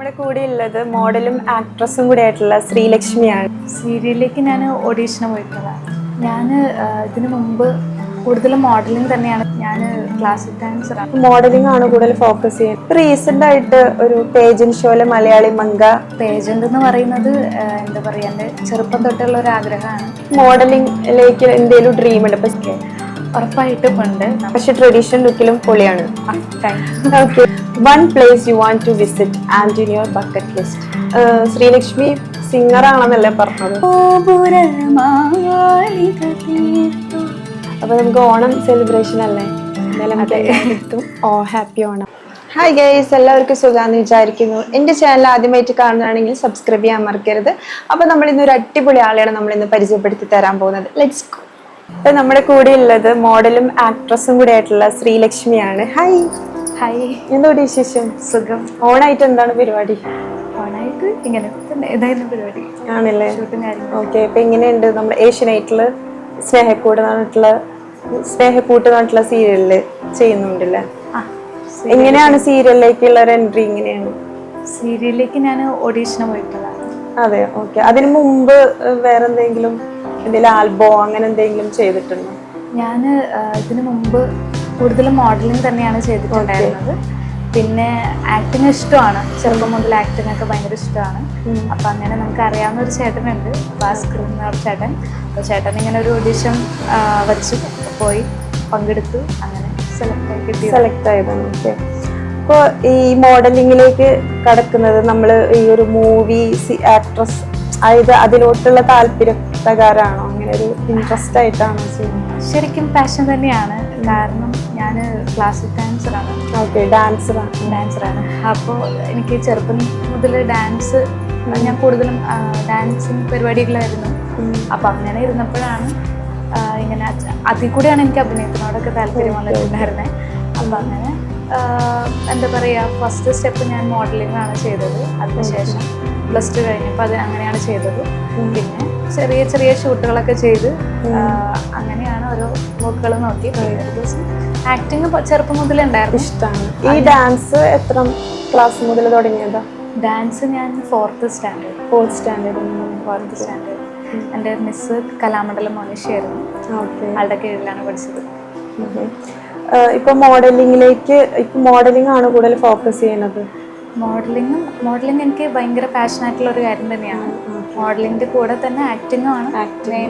നമ്മുടെ കൂടെ ഉള്ളത് മോഡലും ആക്ട്രസും കൂടെ ആയിട്ടുള്ള ശ്രീലക്ഷ്മിയാണ്. സീരിയലിലേക്ക് ഞാൻ ഓഡീഷന് പോയിട്ടുള്ളതാണ് ഞാൻ ഇതിനു മുമ്പ് കൂടുതലും മോഡലിംഗ് തന്നെയാണ്. ഞാൻ ക്ലാസിക് ഡാൻസറാണ് മോഡലിംഗ് ആണ് കൂടുതൽ ഫോക്കസ് ചെയ്യുന്നത്. റീസെന്റ് ആയിട്ട് ഒരു പേജൻ ഷോയിലെ മലയാളി മങ്ക പേജന്റ് എന്ന് പറയുന്നത് എന്താ പറയുക എന്റെ ചെറുപ്പം തൊട്ടുള്ള ഒരു ആഗ്രഹമാണ്. മോഡലിംഗിലേക്ക് എന്തെങ്കിലും ഡ്രീം ഉണ്ട്? പക്ഷേ ഉറപ്പായിട്ടും ഉണ്ട് പക്ഷെ ട്രഡീഷണൽ ലുക്കിലും പൊളിയാണ്. Okay one place you want to visit and in your bucket list Sreelakshmi singer ആണെന്നല്ലേ പറഞ്ഞത് അപ്പൊ നമുക്ക് ഓണം സെലിബ്രേഷൻ അല്ലേ? Oh happy Onam. Hi guys എല്ലാവർക്കും സുഖമാണെന്ന് വിചാരിക്കുന്നു. എന്റെ ചാനൽ ആദ്യമായിട്ട് കാണുകയാണെങ്കിൽ സബ്സ്ക്രൈബ് ചെയ്യാൻ മറക്കരുത്. അപ്പോൾ നമ്മൾ ഇന്ന് ഒരു അടിപൊളി ആളെയാണ് നമ്മൾ ഇന്ന് പരിചയപ്പെടുത്തി തരാൻ പോകുന്നത്. ലെറ്റ്സ് ഇപ്പൊ നമ്മുടെ കൂടെ ഉള്ളത് മോഡലും ആക്ട്രസും കൂടെ ആയിട്ടുള്ള ശ്രീലക്ഷ്മിയാണ്. ഹായ് ഹായ് എന്തോടി വിശേഷം? സുഖം. ഓണായിട്ട് എന്താണ് പരിപാടി? ഓണായിട്ട് ഇങ്ങനെ ഏതായാലും പരിപാടി? ആണല്ലേ? ഓക്കെ ഇപ്പൊ എങ്ങനെയുണ്ട് നമ്മുടെ ഏഷ്യനൈറ്റിൽ സ്നേഹക്കൂട് പറഞ്ഞിട്ടുള്ള സ്നേഹക്കൂട്ട് പറഞ്ഞിട്ടുള്ള സീരിയലിൽ ചെയ്യുന്നുണ്ടല്ലേ? എങ്ങനെയാണ് സീരിയലിലേക്കുള്ള ഒരു എൻട്രി ഇങ്ങനെയാണ്? സീരിയലിലേക്ക് ഞാൻ ഓഡീഷന് പോയിട്ടുള്ളതാണ്. അതെ ഓക്കെ അതിനു മുമ്പ് ഏഹ്, വേറെ എന്തെങ്കിലും ആൽബോ അങ്ങനെ എന്തെങ്കിലും ചെയ്തിട്ടുണ്ടോ? ഞാൻ ഇതിനു മുമ്പ് കൂടുതലും മോഡലിംഗ് തന്നെയാണ് ചെയ്തിട്ടുണ്ടായിരുന്നത്. പിന്നെ ആക്ടിങ് ഇഷ്ടമാണ്. ചെറുപ്പം മുതൽ ആക്ടിങ് ഒക്കെ ഭയങ്കര ഇഷ്ടമാണ്. അപ്പം അങ്ങനെ നമുക്ക് അറിയാവുന്ന ഒരു ചേട്ടനുണ്ട്. ഭാസ്കർ എന്ന ചേട്ടൻ. അപ്പോൾ ചേട്ടൻ ഇങ്ങനെ ഒരു ഓഡീഷൻ വെച്ചു. പോയി പങ്കെടുത്തു. അങ്ങനെ സെലക്ട് ആയി കിട്ടി സെലക്ട് ആയതാണ്. ഓക്കെ അപ്പോൾ ഈ മോഡലിങ്ങിലേക്ക് കടക്കുന്നത് നമ്മൾ ഈ ഒരു മൂവി ആക്ട്രസ് അതായത് അതിലോട്ടുള്ള താല്പര്യ പ്രകാരമാണോ അങ്ങനെ ഒരു ഇൻട്രസ്റ്റ് ആയിട്ടാണോ ചെയ്യുന്നത്? ശരിക്കും പാഷൻ തന്നെയാണ്. കാരണം ഞാൻ ക്ലാസിക് ഡാൻസറാണ് ഓക്കെ ഡാൻസറാണ് ഡാൻസറാണ് അപ്പോൾ എനിക്ക് ചെറുപ്പം മുതൽ ഡാൻസ് ഞാൻ കൂടുതലും ഡാൻസിങ് പരിപാടികളായിരുന്നു. അപ്പം അങ്ങനെ ഇരുന്നപ്പോഴാണ് ഇങ്ങനെ അതിൽ കൂടെയാണ് എനിക്ക് അഭിനയത്തിനോടൊക്കെ താല്പര്യം വന്നിട്ടുണ്ടായിരുന്നത് അപ്പം അങ്ങനെ എന്താ പറയുക ഫസ്റ്റ് സ്റ്റെപ്പ് ഞാൻ മോഡലിംഗ് ആണ് ചെയ്തത്. അതിനുശേഷം പ്ലസ് ടു കഴിഞ്ഞപ്പോൾ അത് അങ്ങനെയാണ് ചെയ്തത്. പിന്നെ ചെറിയ ചെറിയ ഷൂട്ടുകളൊക്കെ ചെയ്ത് അങ്ങനെയാണ് ഓരോ വർക്കുകൾ നോക്കി ആക്ടിങ് ചെറുപ്പം മുതലേ ഉണ്ടായിരുന്നു. ഇഷ്ടമാണ് ഈ ഡാൻസ് എത്ര ക്ലാസ് മുതൽ തുടങ്ങിയതാ? ഡാൻസ് ഞാൻ fourth standard fourth standard fourth standard എന്റെ മിസ് കലാമണ്ഡലം മോനിഷയായിരുന്നു. ആളുടെ കീഴിലാണ് പഠിച്ചത്. ഇപ്പൊ മോഡലിംഗിലേക്ക് ഇപ്പൊ മോഡലിംഗ് ആണ് കൂടുതൽ ഫോക്കസ് ചെയ്യുന്നത്. മോഡലിങ്ങും മോഡലിംഗ് എനിക്ക് ഭയങ്കര പാഷൻ ആയിട്ടുള്ള ഒരു കാര്യം തന്നെയാണ് മോഡലിംഗിന്റെ കൂടെ തന്നെ ആക്ടിങ്ങും ആണ്.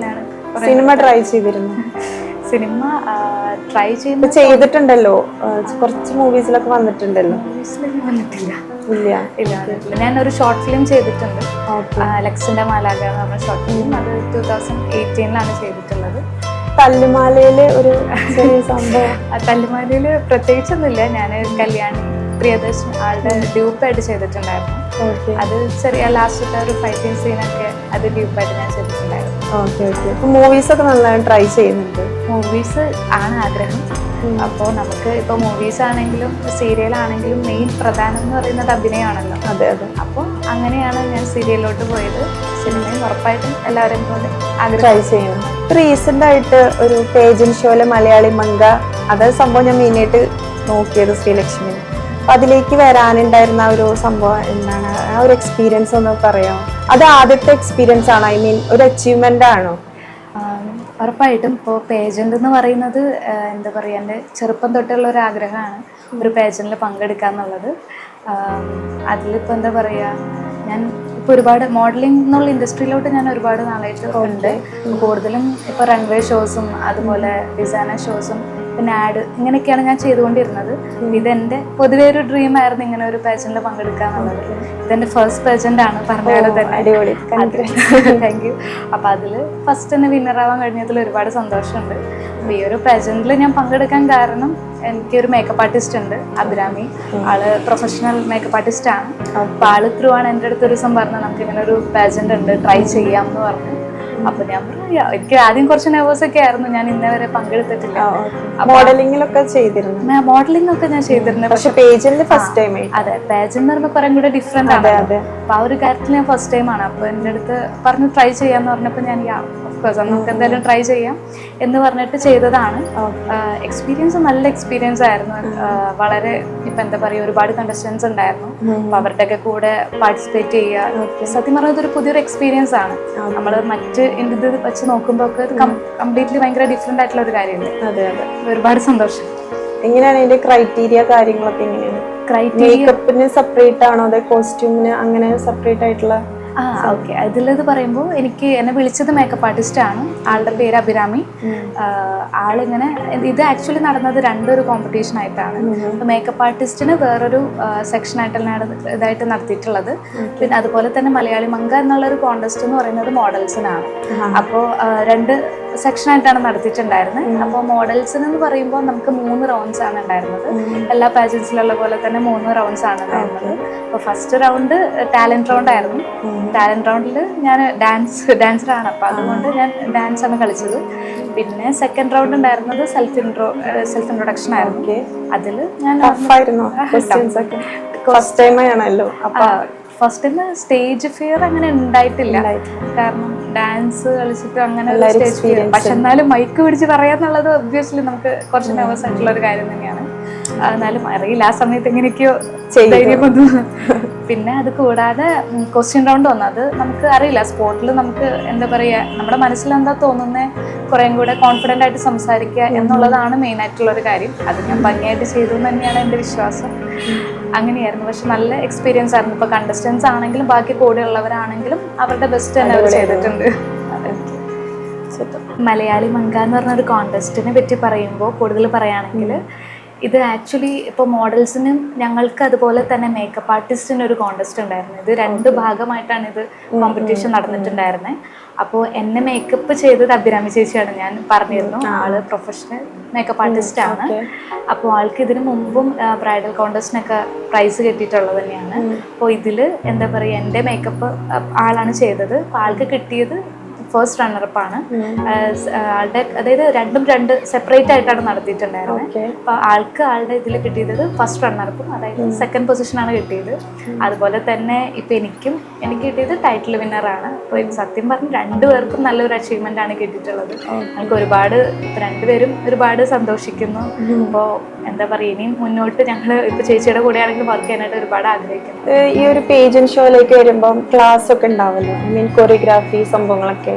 ആണ് സിനിമ ട്രൈ ചെയ്തിരുന്നു? സിനിമ ട്രൈ ചെയ്യുന്നത് ചെയ്യുന്ന ചെയ്തിട്ടുണ്ടല്ലോ. കുറച്ച് മൂവീസിലൊക്കെ വന്നിട്ടുണ്ടല്ലോ. വന്നിട്ടില്ല. ഇല്ല. ഇല്ല ഞാൻ ഒരു ഷോർട്ട് ഫിലിം ചെയ്തിട്ടുണ്ട്. ലക്സിന്റെ മാലാക എന്ന് പറഞ്ഞ ഷോർട്ട് ഫിലിം അത് ടൂ തൗസൻഡ് എയ്റ്റീനിലാണ് ചെയ്തിട്ടുള്ളത്. തല്ലുമാലയിലെ ഒരു ചെറിയ സംഭവം. തല്ലുമാലയിൽ പ്രത്യേകിച്ചൊന്നുമില്ല. ഞാൻ കല്യാണി പ്രിയദർശൻ ആളുടെ ഡ്യൂപ്പായിട്ട് ചെയ്തിട്ടുണ്ടായിരുന്നു. അത് ചെറിയ ലാസ്റ്റത്തെ ഒരു ഫൈറ്റിംഗ് സീനൊക്കെ അത് ഡ്യൂപ്പായിട്ട് ഞാൻ ചെയ്തിട്ടുണ്ടായിരുന്നു. Okay okay. ഇപ്പൊ മൂവീസ് ഒക്കെ നന്നായി ട്രൈ ചെയ്യുന്നുണ്ട്. മൂവീസ് ആണ് ആഗ്രഹം. അപ്പോൾ നമുക്ക് ഇപ്പോൾ മൂവീസ് ആണെങ്കിലും സീരിയൽ ആണെങ്കിലും മെയിൻ പ്രധാനം എന്ന് പറയുന്നത് അഭിനയമാണല്ലോ. അതെ അതെ. അപ്പോൾ അങ്ങനെയാണ് ഞാൻ സീരിയലിലോട്ട് പോയത്. സിനിമയും ഉറപ്പായിട്ടും എല്ലാവരും ആഗ്രഹം. ട്രൈ ചെയ്യും. റീസെന്റ് ആയിട്ട് ഒരു പേജൻ ഷോയിലെ മലയാളി മങ്ക അത് സംഭവം ഞാൻ മെയിനായിട്ട് നോക്കിയത് ശ്രീലക്ഷ്മി അപ്പൊ അതിലേക്ക് വരാനുണ്ടായിരുന്ന ഒരു സംഭവം എന്താണ്? ആ ഒരു എക്സ്പീരിയൻസ് ഒന്ന് പറയാം അത് ആദ്യത്തെ എക്സ്പീരിയൻസ് ആണ്? ഐ മീൻ ഒരു അച്ചീവ്മെന്റ് ആണോ? ഉറപ്പായിട്ടും. ഇപ്പോൾ പേജന്റ് എന്ന് പറയുന്നത് എന്താ പറയുക എന്റെ ചെറുപ്പം തൊട്ടുള്ള ഒരു ആഗ്രഹമാണ് ഒരു പേജന്റിൽ പങ്കെടുക്കുക എന്നുള്ളത്. അതിലിപ്പോൾ എന്താ പറയുക ഞാൻ ഇപ്പോൾ ഒരുപാട് മോഡലിംഗ് എന്നുള്ള ഇൻഡസ്ട്രിയിലോട്ട് ഞാൻ ഒരുപാട് നാളായിട്ട് ഉണ്ട്. കൂടുതലും ഇപ്പോൾ റൺവേ ഷോസും അതുപോലെ ഡിസൈനർ ഷോസും പിന്നെ ആഡ് ഇങ്ങനെയൊക്കെയാണ് ഞാൻ ചെയ്തുകൊണ്ടിരുന്നത്. ഇതെന്റെ പൊതുവേ ഒരു ഡ്രീം ആയിരുന്നു ഇങ്ങനെ ഒരു പേജന്റിൽ പങ്കെടുക്കുക എന്നുള്ളത് ഇതെന്റെ ഫസ്റ്റ് പേജന്റ് ആണ്. പറഞ്ഞ പോലെ തന്നെ. അടിപൊളി. താങ്ക് യു അപ്പൊ അതിൽ ഫസ്റ്റ് തന്നെ വിന്നർ ആവാൻ കഴിഞ്ഞതിൽ ഒരുപാട് സന്തോഷമുണ്ട്. അപ്പൊ ഈ ഒരു പ്രസന്റിൽ ഞാൻ പങ്കെടുക്കാൻ കാരണം എനിക്കൊരു മേക്കപ്പ് ആർട്ടിസ്റ്റ് ഉണ്ട് അഭിരാമി. ആൾ പ്രൊഫഷണൽ മേക്കപ്പ് ആർട്ടിസ്റ്റ് ആണ്. അപ്പൊ ആൾ ത്രൂ ആണ് എന്റെ അടുത്ത് ഒരു ദിവസം പറഞ്ഞു നമുക്ക് ഇങ്ങനെ ഒരു പാജന്റ് ഉണ്ട് ട്രൈ ചെയ്യാം എന്ന് പറഞ്ഞു. അപ്പൊ ഞാൻ പറഞ്ഞു "Yeah." എനിക്ക് ആദ്യം കുറച്ച് നെർവസ് ഒക്കെ ആയിരുന്നു. ഞാൻ ഇന്നേ വരെ പങ്കെടുത്തിട്ടില്ല. മോഡലിംഗിലൊക്കെ ചെയ്തിരുന്നു? മോഡലിംഗ് ഒക്കെ ഞാൻ ചെയ്തിരുന്നു. പക്ഷെ പേജിൽ ഫസ്റ്റ് ടൈം അതെ പേജിൽ എന്ന് പറയുമ്പോൾ കുറെ കൂടെ ഡിഫറെന്റ് ആണ്. അപ്പൊ ആ ഒരു കാര്യത്തിൽ ഞാൻ ഫസ്റ്റ് ടൈം ആണ്. അപ്പൊ എന്റെ അടുത്ത് പറഞ്ഞു ട്രൈ ചെയ്യാന്ന് പറഞ്ഞപ്പോ ഞാൻ കോഴ്സ് നമുക്ക് എന്തായാലും ട്രൈ ചെയ്യാം എന്ന് പറഞ്ഞിട്ട് ചെയ്തതാണ്. എക്സ്പീരിയൻസ് നല്ല എക്സ്പീരിയൻസ് ആയിരുന്നു. വളരെ ഇപ്പൊ എന്താ പറയുക ഒരുപാട് കണ്ടസ്റ്റൻസ് ഉണ്ടായിരുന്നു. അവരുടെ അവരുടെയൊക്കെ കൂടെ പാർട്ടിസിപ്പേറ്റ് ചെയ്യുക. സത്യം പറഞ്ഞത് ഒരു പുതിയൊരു എക്സ്പീരിയൻസ് ആണ്. നമ്മൾ മറ്റ് ഇത് വെച്ച് നോക്കുമ്പോൾ ഒക്കെ കംപ്ലീറ്റ്ലി ഭയങ്കര ഡിഫറെന്റ് ആയിട്ടുള്ള ഒരു കാര്യമല്ലേ അതെ അതെ. ഒരുപാട് സന്തോഷം. എങ്ങനെയാണ് അതിന്റെ ക്രൈറ്റീരിയ കാര്യങ്ങളൊക്കെ എങ്ങനെയാണ്? ക്രൈറ്റീരിയ മേക്കപ്പിന് സെപ്പറേറ്റ് ആണോ അതെ കോസ്റ്റ്യൂമിന് അങ്ങനെ സെപ്പറേറ്റ് ആയിട്ടുള്ള ഓക്കെ അതിലത് പറയുമ്പോൾ എനിക്ക് എന്നെ വിളിച്ചത് മേക്കപ്പ് ആർട്ടിസ്റ്റ് ആണ്. ആളുടെ പേര് അഭിരാമി. ആളിങ്ങനെ ഇത് ആക്ച്വലി നടന്നത് രണ്ടൊരു കോമ്പറ്റീഷൻ ആയിട്ടാണ്. മേക്കപ്പ് ആർട്ടിസ്റ്റിന് വേറൊരു സെക്ഷൻ ആയിട്ടാണ് ഇതായിട്ട് നടത്തിയിട്ടുള്ളത്. പിന്നെ അതുപോലെ തന്നെ മലയാളി മങ്ക എന്നുള്ളൊരു കോണ്ടസ്റ്റ് എന്ന് പറയുന്നത് മോഡൽസിനാണ് അപ്പോൾ രണ്ട് സെക്ഷൻ ആയിട്ടാണ് നടത്തിയിട്ടുണ്ടായിരുന്നത് അപ്പോൾ മോഡൽസിന് എന്ന് പറയുമ്പോൾ നമുക്ക് മൂന്ന് റൗണ്ട്സ് ആണ് ഉണ്ടായിരുന്നത്. എല്ലാ പാജൻസിലുള്ള പോലെ തന്നെ മൂന്ന് റൗണ്ട്സ് ആണ് ഉണ്ടായിരുന്നത്. അപ്പോൾ ഫസ്റ്റ് റൗണ്ട് ടാലന്റ് റൗണ്ട് ആയിരുന്നു. ടാലന്റ് റൗണ്ടിൽ ഞാൻ ഡാൻസ് ഡാൻസറാണ് അപ്പോൾ അതുകൊണ്ട് ഞാൻ ഡാൻസ് ആണ് കളിച്ചത്. പിന്നെ സെക്കൻഡ് റൗണ്ട് ഉണ്ടായിരുന്നത് സെൽഫ് ഇൻട്രോ സെൽഫ് ഇൻട്രൊഡക്ഷൻ ആയിരുന്നു. അതിൽ ഞാൻ ഫസ്റ്റ് ടൈം ആണല്ലോ. അപ്പൊ ഫസ്റ്റ് സ്റ്റേജ് ഫിയർ അങ്ങനെ ഉണ്ടായിട്ടില്ല. കാരണം ഡാൻസ് കളിച്ചിട്ട് അങ്ങനെ സ്റ്റേജ് ഫിയർ പക്ഷെ എന്നാലും മൈക്ക് പിടിച്ച് പറയാന്നുള്ളത് ഒബ്വിയസ്ലി നമുക്ക് കുറച്ച് നെർവസ് ആയിട്ടുള്ള ഒരു കാര്യം തന്നെയാണ്. എന്നാലും അറിയില്ല ആ സമയത്ത് എങ്ങനെയൊക്കെയോ. ധൈര്യം വന്നു. പിന്നെ അത് കൂടാതെ ക്വസ്റ്റ്യൻ റൗണ്ട് വന്നു. അത് നമുക്ക് അറിയില്ല. സ്പോട്ടിൽ നമുക്ക് എന്താ പറയുക നമ്മുടെ മനസ്സിൽ എന്താ തോന്നുന്നത് കുറേം കൂടെ കോൺഫിഡന്റ് ആയിട്ട് സംസാരിക്കുക എന്നുള്ളതാണ് മെയിൻ ആയിട്ടുള്ള ഒരു കാര്യം. അത് ഞാൻ ഭംഗിയായിട്ട് ചെയ്തു എന്ന് തന്നെയാണ് എന്റെ വിശ്വാസം. അങ്ങനെയായിരുന്നു. പക്ഷെ നല്ല എക്സ്പീരിയൻസ് ആയിരുന്നു. ഇപ്പോൾ കണ്ടസ്റ്റൻസ് ആണെങ്കിലും ബാക്കി കൂടെ ഉള്ളവരാണെങ്കിലും അവരുടെ ബെസ്റ്റ് തന്നെ അവർ ചെയ്തിട്ടുണ്ട്. മലയാളി മങ്ക എന്ന് പറഞ്ഞ ഒരു കോണ്ടസ്റ്റിനെ പറ്റി പറയുമ്പോൾ കൂടുതൽ പറയുകയാണെങ്കിൽ ഇത് ആക്ച്വലി ഇപ്പോൾ മോഡൽസിനും ഞങ്ങൾക്ക് അതുപോലെ തന്നെ മേക്കപ്പ് ആർട്ടിസ്റ്റിന് ഒരു കോണ്ടസ്റ്റ് ഉണ്ടായിരുന്നു ഇത് രണ്ട് ഭാഗമായിട്ടാണ് ഇത് കോമ്പറ്റീഷൻ നടന്നിട്ടുണ്ടായിരുന്നത് അപ്പോൾ എന്നെ മേക്കപ്പ് ചെയ്തത് അഭിരാമി ചേച്ചിയാണ്. ഞാൻ പറഞ്ഞിരുന്നു. ആൾ പ്രൊഫഷണൽ മേക്കപ്പ് ആർട്ടിസ്റ്റ് ആണ്. അപ്പോൾ ആൾക്ക് ഇതിനു മുമ്പും ബ്രൈഡൽ കോണ്ടസ്റ്റിനൊക്കെ പ്രൈസ് കിട്ടിയിട്ടുള്ളത് തന്നെയാണ്. അപ്പോൾ ഇതിൽ എന്താ പറയുക എന്റെ മേക്കപ്പ് ആളാണ് ചെയ്തത്. അപ്പോൾ ആൾക്ക് കിട്ടിയത് ഫസ്റ്റ് റണ്ണറപ്പ് ആണ്. ആഹ് ആളുടെ അതായത് രണ്ടും രണ്ട് സെപ്പറേറ്റ് ആയിട്ടാണ് നടത്തിയിട്ടുണ്ടായിരുന്നത്. അപ്പൊ ആൾക്ക് ആളുടെ ഇതിൽ കിട്ടിയത് ഫസ്റ്റ് റണ്ണറപ്പും അതായത് സെക്കൻഡ് പൊസിഷനാണ് കിട്ടിയത്. അതുപോലെ തന്നെ ഇപ്പൊ എനിക്കും എനിക്ക് കിട്ടിയത് ടൈറ്റിൽ വിന്നറാണ് അപ്പൊ ഇത് സത്യം പറഞ്ഞ് രണ്ടുപേർക്കും നല്ലൊരു അച്ചീവ്മെന്റ് ആണ് കിട്ടിയിട്ടുള്ളത്. നമുക്ക് ഒരുപാട് രണ്ടുപേരും ഒരുപാട് സന്തോഷിക്കുന്നു. അപ്പോൾ എന്താ പറയുക ഇനിയും മുന്നോട്ട് ഞങ്ങൾ ഇപ്പൊ ചേച്ചിയുടെ കൂടെ ആണെങ്കിൽ വർക്ക് ചെയ്യാനായിട്ട് ഒരുപാട് ആഗ്രഹിക്കുന്നു. ഈ ഒരു പേജൻ ഷോയിലേക്ക് വരുമ്പോൾ ക്ലാസ് ഒക്കെ ഉണ്ടാവല്ലോ? ഐ മീൻ കൊറിയോഗ്രാഫി സംഭവങ്ങളൊക്കെ.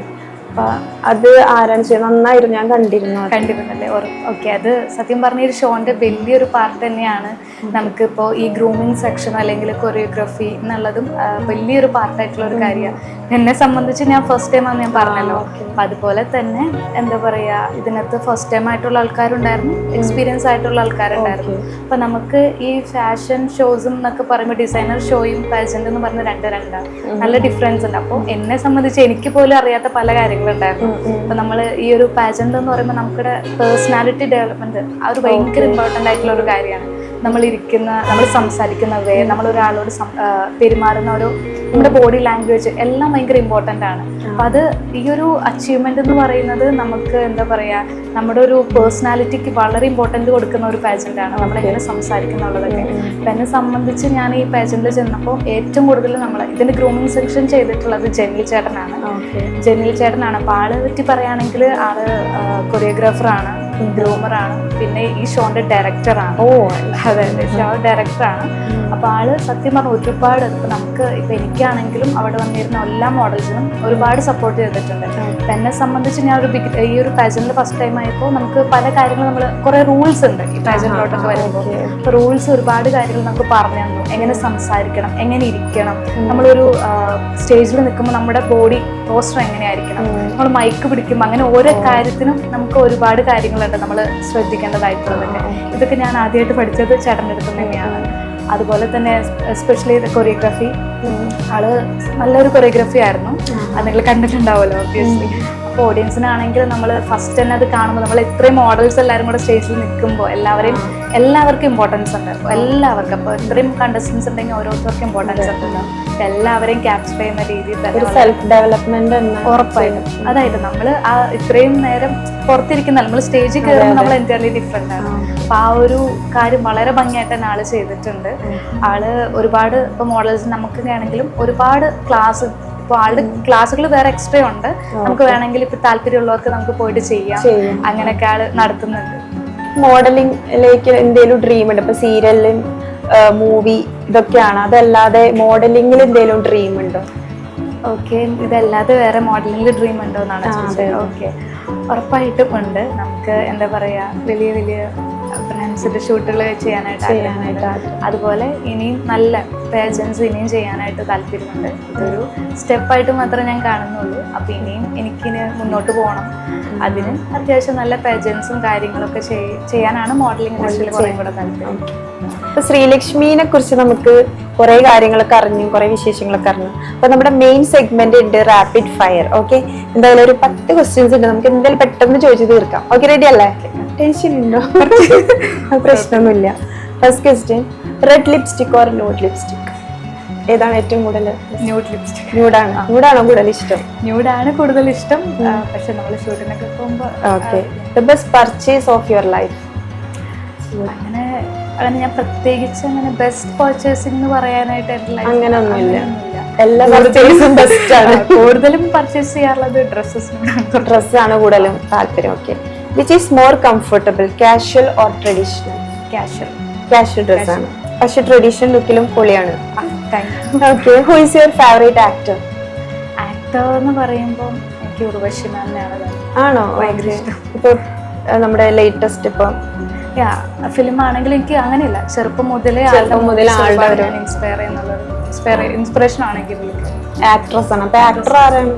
അപ്പൊ അത് ആരാണ് ചെയ്യുന്നത് നന്നായിരുന്നു ഞാൻ കണ്ടിരുന്നു. കണ്ടിരുന്നല്ലേ? ഓക്കെ അത് സത്യം പറഞ്ഞ ഒരു ഷോന്റെ വലിയൊരു പാർട്ട് തന്നെയാണ്. നമുക്കിപ്പോൾ ഈ ഗ്രൂമിങ് സെക്ഷൻ അല്ലെങ്കിൽ കൊറിയോഗ്രഫി എന്നുള്ളതും വലിയൊരു പാർട്ടായിട്ടുള്ള ഒരു കാര്യമാണ് എന്നെ സംബന്ധിച്ച് ഞാൻ ഫസ്റ്റ് ടൈം ആണ് ഞാൻ പറഞ്ഞല്ലോ. അപ്പം അതുപോലെ തന്നെ എന്താ പറയുക ഇതിനകത്ത് ഫസ്റ്റ് ടൈം ആയിട്ടുള്ള ആൾക്കാരുണ്ടായിരുന്നു. എക്സ്പീരിയൻസ് ആയിട്ടുള്ള ആൾക്കാരുണ്ടായിരുന്നു. അപ്പം നമുക്ക് ഈ ഫാഷൻ ഷോസും എന്നൊക്കെ പറയുമ്പോൾ ഡിസൈനർ ഷോയും പാജന്റ് എന്ന് പറഞ്ഞ രണ്ട് രണ്ടാണ് നല്ല ഡിഫറൻസ് ഉണ്ട്. അപ്പോൾ എന്നെ സംബന്ധിച്ച് എനിക്ക് പോലും അറിയാത്ത പല കാര്യങ്ങളുണ്ടായിരുന്നു. അപ്പൊ നമ്മൾ ഈ ഒരു പാജന്റ് എന്ന് പറയുമ്പോൾ നമ്മുടെ പേഴ്സണാലിറ്റി ഡെവലപ്മെന്റ് ആ ഒരു ഭയങ്കര ഇമ്പോർട്ടന്റ് ആയിട്ടുള്ള ഒരു കാര്യമാണ്. നമ്മൾ ഇരിക്കുന്ന നമ്മൾ സംസാരിക്കുന്ന വേ നമ്മൾ ഒരാളോട് പെരുമാറുന്ന ഒരു നമ്മുടെ ബോഡി ലാംഗ്വേജ് എല്ലാം ഭയങ്കര ഇമ്പോർട്ടന്റ് ആണ്. അപ്പം അത് ഈ ഒരു അച്ചീവ്മെന്റ് എന്ന് പറയുന്നത് നമുക്ക് എന്താ പറയുക നമ്മുടെ ഒരു പേഴ്സണാലിറ്റിക്ക് വളരെ ഇമ്പോർട്ടന്റ് കൊടുക്കുന്ന ഒരു പാജന്റാണ് ആണ്. നമ്മളെങ്ങനെ സംസാരിക്കുന്നുള്ളതൊക്കെ അപ്പം എന്നെ സംബന്ധിച്ച് ഞാൻ ഈ പാജന്റിൽ ചെന്നപ്പോൾ ഏറ്റവും കൂടുതൽ നമ്മൾ ഇതിന്റെ ഗ്രൂമിങ് സെക്ഷൻ ചെയ്തിട്ടുള്ളത് ജനിൽ ചേട്ടനാണ്. ജെനിൽ ചേട്ടനാണ്. അപ്പോൾ ആളെ പറ്റി പറയുകയാണെങ്കിൽ ആൾ കൊറിയോഗ്രാഫറാണ് ഗ്രൂമറാണ് പിന്നെ ഈ ഷോന്റെ ഡയറക്ടറാണ് ഓ അതെ അതെ ഷോ ഡയറക്ടറാണ് അപ്പോൾ ആൾ സത്യം പറഞ്ഞ ഒരുപാട് ഇപ്പം നമുക്ക് ഇപ്പം എനിക്കാണെങ്കിലും അവിടെ വന്നിരുന്ന എല്ലാ മോഡൽസിനും ഒരുപാട് സപ്പോർട്ട് ചെയ്തിട്ടുണ്ട്. അപ്പം എന്നെ സംബന്ധിച്ച് ഞാൻ ഒരു ബിഗ് ഈ ഒരു പാജനിൽ ഫസ്റ്റ് ടൈം ആയപ്പോൾ നമുക്ക് പല കാര്യങ്ങളും നമ്മൾ കുറേ റൂൾസ് ഉണ്ട് ഈ പാജനിലോട്ടൊക്കെ വരുമ്പോൾ റൂൾസ് ഒരുപാട് കാര്യങ്ങൾ നമുക്ക് പറഞ്ഞു തന്നു. എങ്ങനെ സംസാരിക്കണം എങ്ങനെ ഇരിക്കണം. നമ്മളൊരു സ്റ്റേജിൽ നിൽക്കുമ്പോൾ നമ്മുടെ ബോഡി പോസ്റ്റർ എങ്ങനെയായിരിക്കണം. നമ്മൾ മൈക്ക് പിടിക്കുമ്പോൾ അങ്ങനെ ഓരോ കാര്യത്തിനും നമുക്ക് ഒരുപാട് കാര്യങ്ങളുണ്ട് നമ്മൾ ശ്രദ്ധിക്കേണ്ടതായിട്ടുള്ളതൊക്കെ ഇതൊക്കെ ഞാൻ ആദ്യമായിട്ട് പഠിച്ചത് ചേട്ടന്റെ അടുത്ത് തന്നെയാണ്. അതുപോലെ തന്നെ എസ്പെഷ്യലി കൊറിയോഗ്രാഫി ആൾ നല്ലൊരു കൊറിയോഗ്രാഫി ആയിരുന്നു. അത് നിങ്ങൾ കണ്ടിട്ടുണ്ടാവുമല്ലോ ഒബ്വിയസ്ലി അപ്പോൾ ഓഡിയൻസിനാണെങ്കിൽ നമ്മൾ ഫസ്റ്റ് തന്നെ അത് കാണുമ്പോൾ നമ്മൾ ഇത്രയും മോഡൽസ് എല്ലാവരും കൂടെ സ്റ്റേജിൽ നിൽക്കുമ്പോൾ എല്ലാവരെയും എല്ലാവർക്കും ഇമ്പോർട്ടൻസ് ഉണ്ട്. എല്ലാവർക്കും അപ്പോൾ ഇത്രയും കണ്ടസ്റ്റൻസ് ഉണ്ടെങ്കിൽ ഓരോരുത്തർക്കും ഇമ്പോർട്ടൻസ് ഉണ്ടല്ലോ. എല്ലാവരെയും ക്യാപ്ചർ ചെയ്യുന്ന രീതിയിൽ തന്നെ സെൽഫ് ഡെവലപ്മെന്റ് ഉറപ്പായിട്ടും. അതായത് നമ്മൾ ആ ഇത്രയും നേരം പുറത്തിരിക്കുന്ന നമ്മൾ സ്റ്റേജിൽ കയറുമ്പോൾ നമ്മൾ എന്റയർലി ഡിഫറെന്റ് ആണ്. അപ്പൊ ആ ഒരു കാര്യം വളരെ ഭംഗിയായിട്ട് തന്നെ ആൾ ചെയ്തിട്ടുണ്ട്. ആൾ ഒരുപാട് ഇപ്പൊ മോഡൽസ് നമുക്ക് ആണെങ്കിലും ഒരുപാട് ക്ലാസ് ഇപ്പൊ ആളുടെ ക്ലാസ്സുകൾ വേറെ എക്സ്ട്രാ ഉണ്ട്. നമുക്ക് വേണമെങ്കിൽ ഇപ്പൊ താല്പര്യമുള്ളവർക്ക് നമുക്ക് പോയിട്ട് ചെയ്യാം. അങ്ങനെയൊക്കെ ആൾ നടത്തുന്നുണ്ട്. മോഡലിംഗിലേക്ക് എന്തെങ്കിലും ഡ്രീം ഉണ്ട്? ഇപ്പൊ സീരിയലും മൂവി ഇതൊക്കെയാണ്. അതല്ലാതെ മോഡലിംഗിൽ എന്തെങ്കിലും ഡ്രീം ഉണ്ടോ? ഓക്കെ ഇതല്ലാതെ വേറെ മോഡലിംഗിൽ ഡ്രീം ഉണ്ടോ എന്നാണ് ഓക്കെ ഉറപ്പായിട്ടും ഉണ്ട്. നമുക്ക് എന്താ പറയാ വലിയ വലിയ ബ്രാൻഡ്സിന്റെ ഷൂട്ടുകൾ ചെയ്യാനായിട്ട് ചെയ്യാനായിട്ട് അതുപോലെ ഇനിയും നല്ല പേജൻസ് ഇനിയും ചെയ്യാനായിട്ട് താല്പര്യമുണ്ട്. ഇതൊരു സ്റ്റെപ്പായിട്ട് മാത്രമേ ഞാൻ കാണുന്നുള്ളൂ. അപ്പൊ ഇനിയും എനിക്കിനി മുന്നോട്ട് പോകണം. അതിന് അത്യാവശ്യം നല്ല പേജൻസും കാര്യങ്ങളൊക്കെ ചെയ്യാനാണ് മോഡലിംഗ് ഇൻഡസ്ട്രിയിൽ കുറേ കൂടെ താല്പര്യം. ഇപ്പൊ ശ്രീലക്ഷ്മിനെ കുറിച്ച് നമുക്ക് കുറെ കാര്യങ്ങളൊക്കെ അറിഞ്ഞു കുറെ വിശേഷങ്ങളൊക്കെ അറിഞ്ഞു. അപ്പൊ നമ്മുടെ മെയിൻ സെഗ്മെന്റ് ഉണ്ട് റാപ്പിഡ് ഫയർ ഓക്കെ എന്തായാലും ഒരു പത്ത് ക്വസ്റ്റ്യൻസ് ഉണ്ട്. നമുക്ക് എന്തായാലും പെട്ടെന്ന് ചോദിച്ചു തീർക്കാം. ഓക്കെ റെഡി അല്ലേ? ടെൻഷൻ ഉണ്ടോ പ്രശ്നമില്ല പ്രശ്നമൊന്നുമില്ല. First question red lipstick or nude lipstick ഏതാണ് ഏറ്റവും കൂടുതൽ ന്യൂഡ് ലിപ്സ്റ്റിക് ന്യൂഡാണ് ന്യൂഡാണോ കൂടുതൽ ഇഷ്ടം ന്യൂഡാണ് കൂടുതൽ ഇഷ്ടം പക്ഷെ നമ്മൾ ഷൂട്ടിനൊക്കെ പോകുമ്പോൾ okay the best purchase of your life അങ്ങനെ അങ്ങനെ ഞാൻ പ്രത്യേകിച്ച് അങ്ങനെ ബെസ്റ്റ് പർച്ചേസിംഗ് എന്ന് പറയാനായിട്ട് എന്റെ ഒന്നുമില്ല. എല്ലാ പർച്ചേസും ബെസ്റ്റ് ആണ്. കൂടുതലും പർച്ചേസ് ചെയ്യാറുള്ളത് ഡ്രസ്സസ് ഡ്രസ്സാണ് കൂടുതലും താല്പര്യം. Okay which is more comfortable casual or traditional casual casual ആണ്. പക്ഷെ ട്രഡീഷണൽ ലുക്കിലും പൊളിയാണ്. Okay who is your favourite actor actor എന്ന് പറയുമ്പോൾ എനിക്ക് ഉർവശി മാമിനെയാണ് ആണോ ഭയങ്കര. ഇഷ്ടം. ഇപ്പൊ ഏർ, നമ്മുടെ ലേറ്റസ്റ്റ് ഇപ്പം? ഫിലിം ആണെങ്കിൽ എനിക്ക് അങ്ങനെയില്ല. ചെറുപ്പം മുതലേ ചെറുപ്പം മുതലേ ആളുടെ ഇൻസ്പയർ ചെയ്യുന്നുള്ളത് ഇൻസ്പയർ ഇൻസ്പിറേഷൻ ആണെങ്കിൽ ആക്ട്രസ് ആണ്. അപ്പൊ ആക്ടർ ആരാണ്?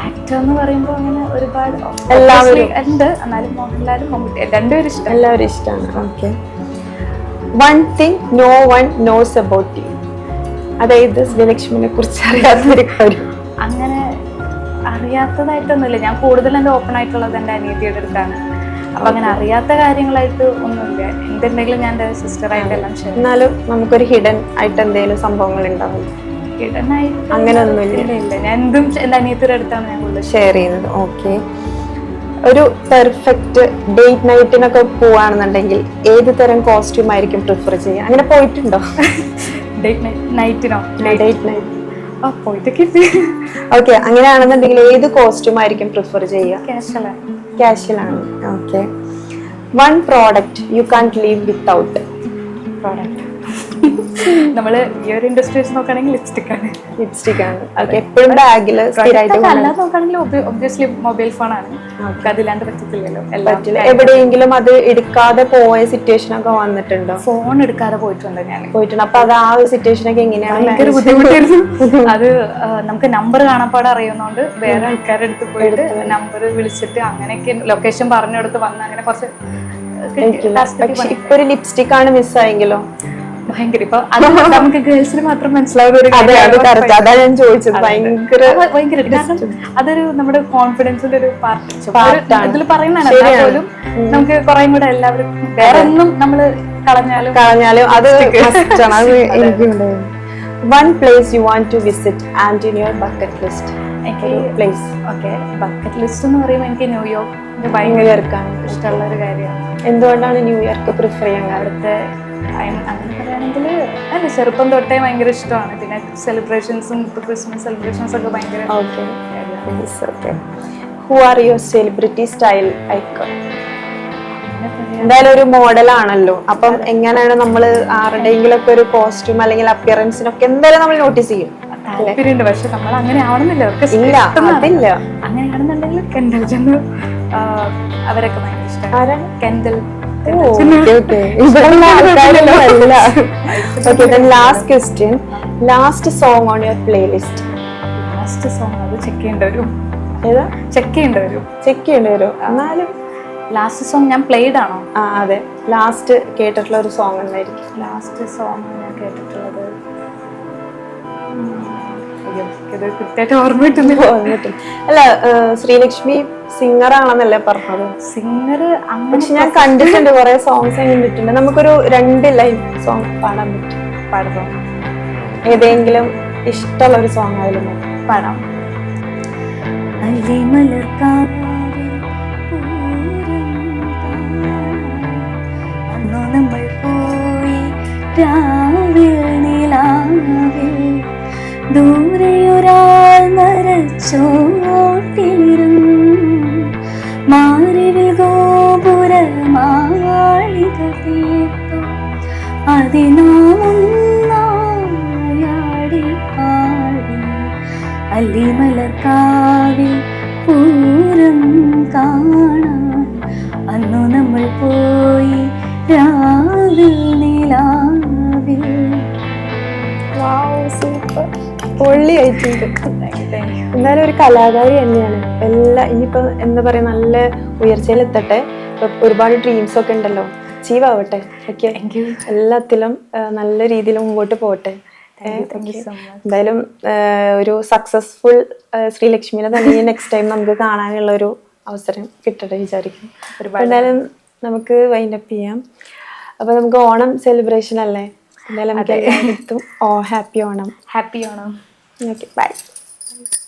ആക്ടർ എന്ന് പറയുമ്പോൾ അങ്ങനെ ഒരുപാട് എല്ലാവരും. ഉണ്ട്. എന്നാലും മോഹൻലാലും മമ്മൂട്ടി രണ്ടുപേരും ഇഷ്ടം. എല്ലാവരും ഇഷ്ടമാണ് okay one thing no one knows about you അതായത് ശ്രീലക്ഷ്മിനെ കുറിച്ച് അറിയാത്തൊരു കാര്യം. അങ്ങനെ അറിയാത്തതായിട്ടൊന്നുമില്ല. ഞാൻ കൂടുതൽ എന്റെ ഓപ്പൺ ആയിട്ടുള്ളത് എന്റെ അനിയത്തിയുടെ അടുത്താണ്. അപ്പൊ അങ്ങനെ അറിയാത്ത കാര്യങ്ങളായിട്ട് ഒന്നുമില്ല. എന്തുണ്ടെങ്കിലും ഞാൻ എന്റെ സിസ്റ്ററായിട്ട് എല്ലാം ഷെയർ എന്നാലും നമുക്കൊരു ഹിഡൻ ആയിട്ട് എന്തെങ്കിലും സംഭവങ്ങൾ ഉണ്ടാവും. അങ്ങനെയൊന്നുമില്ല. ഞാൻ എന്തും എന്റെ അനിയത്തിയുടെ അടുത്താണ് ഞാൻ കൂടുതൽ ഷെയർ ചെയ്യുന്നത്. ഓക്കെ. ഒരു പെർഫെക്റ്റ് ഡേറ്റ് നൈറ്റിനൊക്കെ പോവാണെന്നുണ്ടെങ്കിൽ ഏത് തരം കോസ്റ്റ്യൂം ആയിരിക്കും പ്രിഫർ ചെയ്യുക? അങ്ങനെ പോയിട്ടുണ്ടോ? ഡേറ്റ് നൈറ്റിനോ ഡേറ്റ് നൈറ്റ് പോയിട്ടൊക്കെ ഓക്കെ അങ്ങനെയാണെന്നുണ്ടെങ്കിൽ ഏത് കോസ്റ്റ്യൂം ആയിരിക്കും പ്രിഫർ ചെയ്യുക? കാഷ്വൽ ആണ്. Okay one product you can leave without product നമ്മൾ ഈ ഒരു ഇൻഡസ്ട്രി വെച്ച് നോക്കുകയാണെങ്കിൽ ലിപ്സ്റ്റിക് ആണ്. ലിപ്സ്റ്റിക് ആണ്. എപ്പോഴും ബാഗിൽ അല്ലാതെ നോക്കുകയാണെങ്കിൽ ഒബ്വിയസ്ലി മൊബൈൽ ഫോൺ ആണ്. നമുക്ക് അതില്ലാണ്ട് പറ്റത്തില്ലല്ലോ. എല്ലാം എവിടെയെങ്കിലും അത് എടുക്കാതെ പോയ സിറ്റുവേഷൻ ഒക്കെ വന്നിട്ടുണ്ടോ? ഫോൺ എടുക്കാതെ പോയിട്ടുണ്ട് ഞാൻ പോയിട്ടുണ്ട്. അപ്പൊ അത് ആ ഒരു സിറ്റുവേഷൻ ഒക്കെ എങ്ങനെയാണ് ഭയങ്കര ബുദ്ധിമുട്ടായിരുന്നു. അത് നമുക്ക് നമ്പർ കാണാപ്പാടെ അറിയുന്നോണ്ട് വേറെ ആൾക്കാരുടെ അടുത്ത് പോയിട്ട് നമ്പർ വിളിച്ചിട്ട് അങ്ങനെയൊക്കെ ലൊക്കേഷൻ പറഞ്ഞെടുത്ത് വന്ന് അങ്ങനെ കുറച്ച് ഇപ്പൊ ഒരു ലിപ്സ്റ്റിക് ആണ് മിസ്സായെങ്കിലോ ഭയങ്കര. ഇപ്പൊ അത് നമുക്ക് ഗേൾസിന് മാത്രം മനസ്സിലാവുന്ന ഒരു അതെ അത് കാര്യമാണ്. ഞാൻ ചോദിച്ചത്. ഭയങ്കര ഭയങ്കര അതൊരു നമ്മുടെ കോൺഫിഡൻസിന്റെ ഒരു പാർട്ട്. ഇതിൽ പറയുന്നതാണ്. പോലും നമുക്ക് കുറേ കൂടെ എല്ലാവരും വേറെ ഒന്നും നമ്മൾ കളഞ്ഞാലും കളഞ്ഞാലും അത് എനിക്കുണ്ട് one place you want to visit and in your bucket list എനിക്ക് പ്ലേസ് ഓക്കെ ബക്കറ്റ് ലിസ്റ്റ് എന്ന് പറയുമ്പോൾ എനിക്ക് ന്യൂയോർക്ക് ഭയങ്കര ഇഷ്ടമുള്ള ഒരു കാര്യമാണ്. എന്തുകൊണ്ടാണ് ന്യൂയോർക്ക് പ്രിഫർ ചെയ്യാൻ അവിടുത്തെ അങ്ങനെ പറയുകയാണെങ്കിൽ അല്ല ചെറുപ്പം തൊട്ടേ ഭയങ്കര ഇഷ്ടമാണ്. പിന്നെ സെലിബ്രേഷൻസും ഇപ്പോൾ ക്രിസ്മസ് സെലിബ്രേഷൻസ് ഒക്കെ ഭയങ്കര okay okay who are your celebrity style icon. എന്തായാലും ഒരു മോഡലാണല്ലോ അപ്പം എങ്ങനെയാണ് നമ്മൾ ആരുടെയെങ്കിലും ഒക്കെ ഒരു കോസ്റ്റ്യൂം അല്ലെങ്കിൽ അപ്പിയറൻസിനൊക്കെ എന്തായാലും നമ്മൾ നോട്ടീസ് ചെയ്യും. താല്പര്യമുണ്ട്. പക്ഷെ നമ്മൾ അങ്ങനെ ആവണമെന്നില്ല അവർക്ക് ഇല്ല ഇഷ്ടമാണ്. അതില്ല. അങ്ങനെയാണെന്നുണ്ടെങ്കിൽ കെൻഡൽ ജെന്നർ അവരൊക്കെ ഭയങ്കര ഇഷ്ടമാണ്. Kendall last question last song on your playlist last song അത് ചെക്ക് ചെയ്യേണ്ടി വരും. ഏതാ? ചെക്ക് ചെയ്യേണ്ടി വരും. ചെക്ക് ചെയ്യേണ്ടി വരും. എന്നാലും ലാസ്റ്റ് സോങ് ഞാൻ പ്ലേഡ് ആണോ? ആ അതെ. ലാസ്റ്റ് കേട്ടിട്ടുള്ള ഒരു സോങ് ഉണ്ടായിരിക്കും ലാസ്റ്റ് സോങ് കൃത്യമായിട്ട് ഓർമ്മ കിട്ടുന്നില്ല. വന്നിട്ടില്ല അല്ല ശ്രീലക്ഷ്മി സിംഗർ ആണെന്നല്ലേ പറഞ്ഞത്? സിംഗർ പക്ഷെ ഞാൻ കണ്ടിട്ടുണ്ട് കുറെ സോങ്സ് കണ്ടിട്ടുണ്ട്. നമുക്കൊരു രണ്ട് ലൈൻ സോങ് പാടാൻ പറ്റും. പാടുന്നു? ഏതെങ്കിലും ഇഷ്ടമുള്ള ഒരു സോങ് ആയാലും. പാടാം. നമ്മൾ പോയി രാവിൽ നിലാവിൽ ദൂരെയൊരാൾ ചോട്ടിലിരുന്നു മാറിവിൽ ഗോപുര മാളിക തീർത്തു സൂപ്പർ പൊള്ളിയായിട്ടുണ്ട് എന്തായാലും ഒരു കലാകാരി തന്നെയാണ്. എല്ലാ ഇനിയിപ്പോ എന്താ പറയാ നല്ല ഉയർച്ചയിലെത്തട്ടെ. ഒരുപാട് ഡ്രീംസ് ഒക്കെ ഉണ്ടല്ലോ. അച്ചീവ് ആവട്ടെ. ഓക്കെ? എല്ലാത്തിലും നല്ല രീതിയിൽ മുമ്പോട്ട് പോകട്ടെ എന്തായാലും ഒരു സക്സസ്ഫുൾ ശ്രീലക്ഷ്മിനെ തന്നെ നെക്സ്റ്റ് ടൈം നമുക്ക് കാണാനുള്ള ഒരു അവസരം കിട്ടട്ടെ വിചാരിക്കും എന്തായാലും നമുക്ക് വൈൻഡപ്പ് ചെയ്യാം. അപ്പൊ നമുക്ക് ഓണം സെലിബ്രേഷൻ അല്ലേ? എന്തായാലും ഓ happy Onam. Happy Onam. Okay bye.